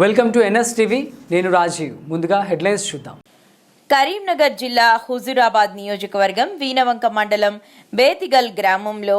Welcome to NS TV. నేను రాజీవ్. ముందుగా headlines చూద్దాం. కరీంనగర్ జిల్లా హుజూరాబాద్ నియోజకవర్గం వీనవంక మండలం బేతిగల్ గ్రామంలో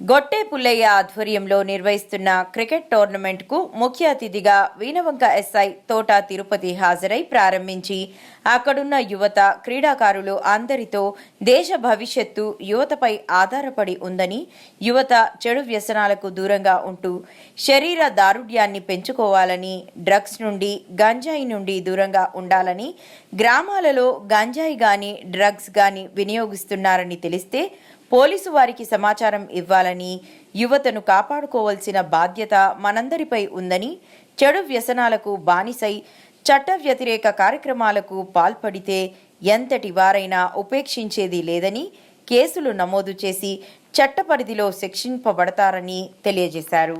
గొట్టే పుల్లయ్య ఆధ్వర్యంలో నిర్వహిస్తున్న క్రికెట్ టోర్నమెంట్కు ముఖ్య అతిథిగా వీనవంక ఎస్ఐ తోట తిరుపతి హాజరై ప్రారంభించి అక్కడున్న యువత క్రీడాకారులు అందరితో దేశ భవిష్యత్తు యువతపై ఆధారపడి ఉందని యువత చెడు వ్యసనాలకు దూరంగా ఉంటూ శరీర దారుఢ్యాన్ని పెంచుకోవాలని డ్రగ్స్ నుండి గంజాయి నుండి దూరంగా ఉండాలని గ్రామాలలో గంజాయి గాని డ్రగ్స్ గాని వినియోగిస్తున్నారని తెలిస్తే పోలీసు వారికి సమాచారం ఇవ్వాలని యువతను కాపాడుకోవాల్సిన బాధ్యత మనందరిపై ఉందని చెడు వ్యసనాలకు బానిసై చట్ట వ్యతిరేక కార్యక్రమాలకు పాల్పడితే ఎంతటి వారైనా ఉపేక్షించేది లేదని కేసులు నమోదు చేసి చట్ట పరిధిలో శిక్షింపబడతారని తెలియజేశారు.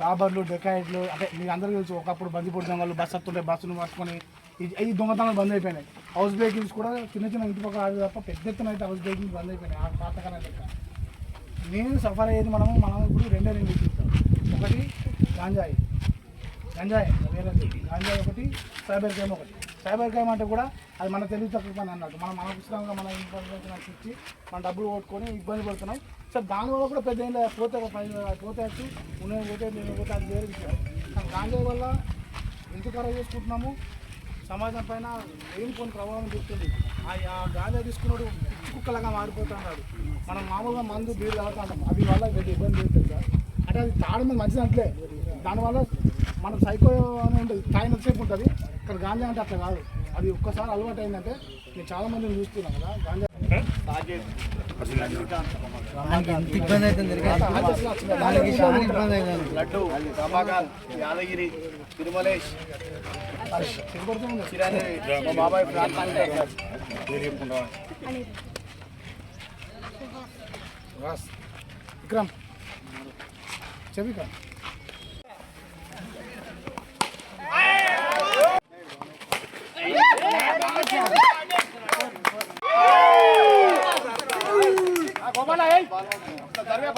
రాబర్లు డెకాయిట్లు అంటే మీకు అందరికీ తెలుసు ఒకప్పుడు బందిపూడి దొంగలు బస్సు వస్తుంటే బస్సును పట్టుకొని ఈ ఈ దొంగతనాలు బంద్ అయిపోయినాయి. హౌస్ బ్రేకింగ్స్ కూడా చిన్న చిన్న ఇంటి పక్కల ఆగి తప్ప పెద్ద ఎత్తున అయితే హౌస్ బ్రేకింగ్స్ బంద్ అయిపోయినాయి. ఆ పాతకాలం లెక్క. నేను సఫర్ అయ్యేది మనము మనం ఇప్పుడు రెండే రెండు చూస్తాం. ఒకటి గాంజాయి. గంజాయి వేరే గాంజాయి ఒకటి సైబర్ క్రైమ్ ఒకటి. సైబర్ క్రైమ్ అంటే కూడా అది మన తెలివి తక్కువ పని అన్నట్టు. మనం మన పుస్తకంగా మన ఇన్ఫర్మేషన్ ఇచ్చి మన డబ్బులు కొట్టుకొని ఇబ్బంది పడుతున్నాం. సో దానివల్ల కూడా పెద్ద ఏం లేదు. పోతే ఒక పోతే వచ్చి ఉన్నది పోతే నేను పోతే అది వేరే విషయం. కానీ వల్ల ఎందుకు ఖరాబ్ చేసుకుంటున్నాము? సమాజం పైన ఏం కొన్ని ప్రభావం చూస్తుంది ఆ ఆ తీసుకున్నాడు కుక్కలాగా మారిపోతున్నాడు. మనం మామూలుగా మందు బీరు తాగుతాం అవి వల్ల పెద్ద ఇబ్బంది అవుతుంది సార్. అంటే అది తాగడం మంచిది అంటలే. దానివల్ల మనం సైకో అని ఉంటుంది. తాగినంతసేపు ఉంటుంది. కానీ గాంజా అంటే అట్లా కాదు. అది ఒక్కసారి అలవాటు అయిందంటే నేను చాలా మందిని చూస్తున్నాను కదా గాంజా లడ్డు రమాకాంత్ యాదగిరి తిరుమలేష్ మా బాబాయ్ రాస్ విక్రమ్. చెవిక बात दर्वे पर